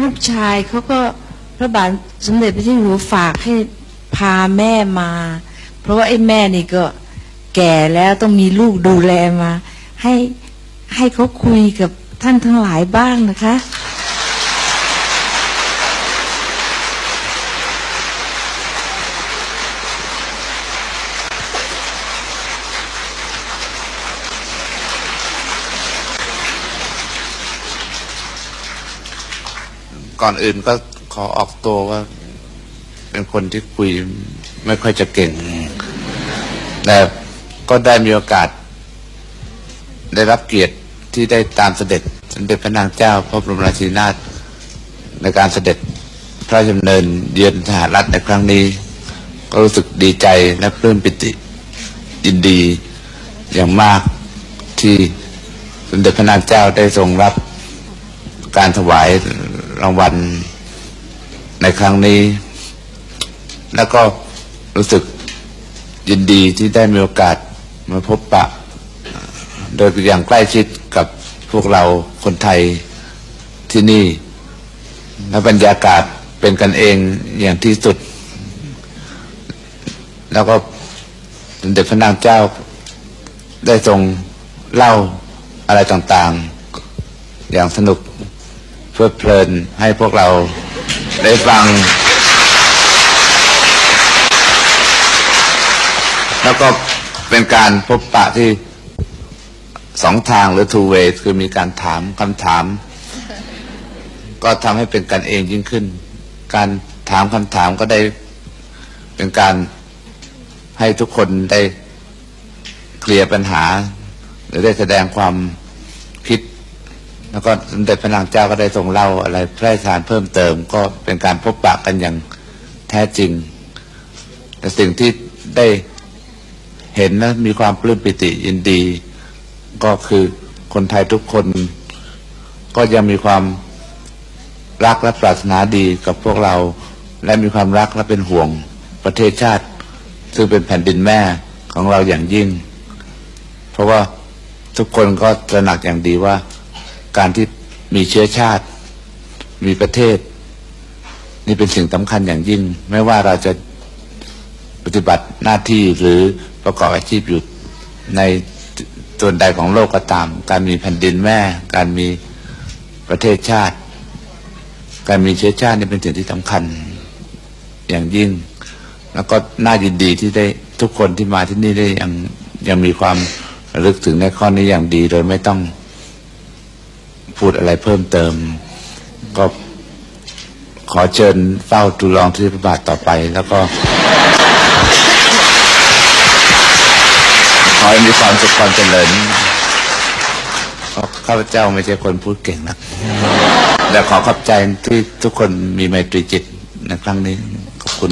ลูกชายเขาก็พระบาทสมเด็จพระเจ้าอยู่หัวฝากให้พาแม่มา เพราะว่าไอ้แม่นี่ก็แก่แล้วต้องมีลูกดูแลมา ให้ให้เขาคุยกับท่านทั้งหลายบ้างนะคะ ก่อนอื่นก็ขอออกตัวว่า เป็นคนที่คุยไม่ค่อยจะเก่ง แต่ก็ได้มีโอกาส ได้รับเกียรติที่ได้ตามเสด็จสมเด็จพระนางเจ้าพระบรมราชินีนาถในการเสด็จพระราชดำเนินเยือนสหรัฐในครั้งนี้ ก็รู้สึกดีใจและปลื้มปิติยินดีอย่างมากที่สมเด็จพระนางเจ้าได้ทรงรับการถวาย รางวัลในครั้งนี้ แล้วก็รู้สึกยินดีที่ได้มีโอกาสมาพบปะ โดยอย่างใกล้ชิดกับพวกเราคนไทยที่นี่ และบรรยากาศเป็นกันเองอย่างที่สุด แล้วก็สมเด็จพระนางเจ้าได้ทรงเล่าอะไรต่างๆ อย่างสนุก เพลิดเพลินให้พวกเราได้ฟัง แล้วก็เป็นการพบปะที่สองทางหรือ two way คือมีการถามคำถาม ก็ทำให้เป็นกันเองยิ่งขึ้น การถามคำถามก็ได้เป็นการให้ทุกคนได้เคลียร์ปัญหา หรือได้แสดงความคิด แล้วก็สมเด็จพระนางเจ้าก็ได้ทรงเล่าอะไรพระราชทานเพิ่มเติม ก็เป็นการพบปะกันอย่างแท้จริง แต่สิ่งที่ได้เห็นและมีความปลื้มปิติยินดี ก็คือคนไทยทุกคน ก็ยังมีความรักและปรารถนาดีกับพวกเรา และมีความรักและเป็นห่วงประเทศชาติ ซึ่งเป็นแผ่นดินแม่ของเราอย่างยิ่ง เพราะว่าทุกคนก็ตระหนักอย่างดีว่า การที่มีเชื้อชาติ มีประเทศ นี่เป็นสิ่งสำคัญอย่างยิ่ง ไม่ว่าเราจะปฏิบัติหน้าที่หรือประกอบอาชีพอยู่ในส่วนใดของโลกก็ตาม การมีแผ่นดินแม่ การมีประเทศชาติ การมีเชื้อชาตินี่เป็นสิ่งที่สำคัญอย่างยิ่ง แล้วก็น่ายินดีที่ได้ทุกคนที่มาที่นี่ได้ยังยังมีความระลึกถึงในข้อนี้อย่างดีโดยไม่ต้อง พูดอะไรเพิ่มเติม ก็ขอเชิญเฝ้าทูลองที่พระบาทต่อไปแล้วก็ ขอให้มีความสุขความเจริญข้าพเจ้าไม่ใช่คนพูดเก่งนะแต่ขอขอบใจที่ทุกคนมีไมตรีจิตในครั้งนี้ ขอบคุณ